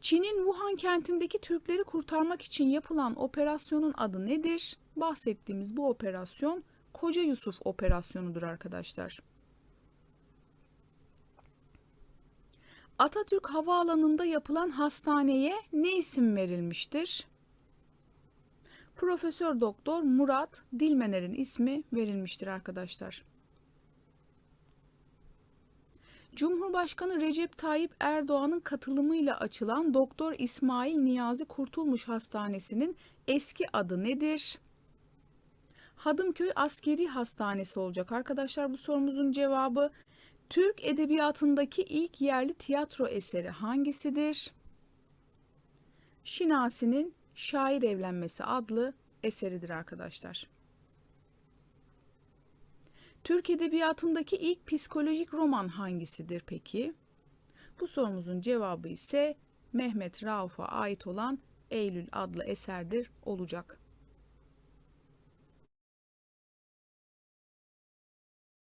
Çin'in Wuhan kentindeki Türkleri kurtarmak için yapılan operasyonun adı nedir? Bahsettiğimiz bu operasyon Koca Yusuf operasyonudur arkadaşlar. Atatürk Havaalanı'nda yapılan hastaneye ne isim verilmiştir? Profesör Doktor Murat Dilmener'in ismi verilmiştir arkadaşlar. Cumhurbaşkanı Recep Tayyip Erdoğan'ın katılımıyla açılan Doktor İsmail Niyazi Kurtulmuş Hastanesi'nin eski adı nedir? Hadımköy Askeri Hastanesi olacak arkadaşlar bu sorumuzun cevabı. Türk edebiyatındaki ilk yerli tiyatro eseri hangisidir? Şinasi'nin Şair Evlenmesi adlı eseridir arkadaşlar. Türk edebiyatındaki ilk psikolojik roman hangisidir peki? Bu sorumuzun cevabı ise Mehmet Rauf'a ait olan Eylül adlı eserdir olacak.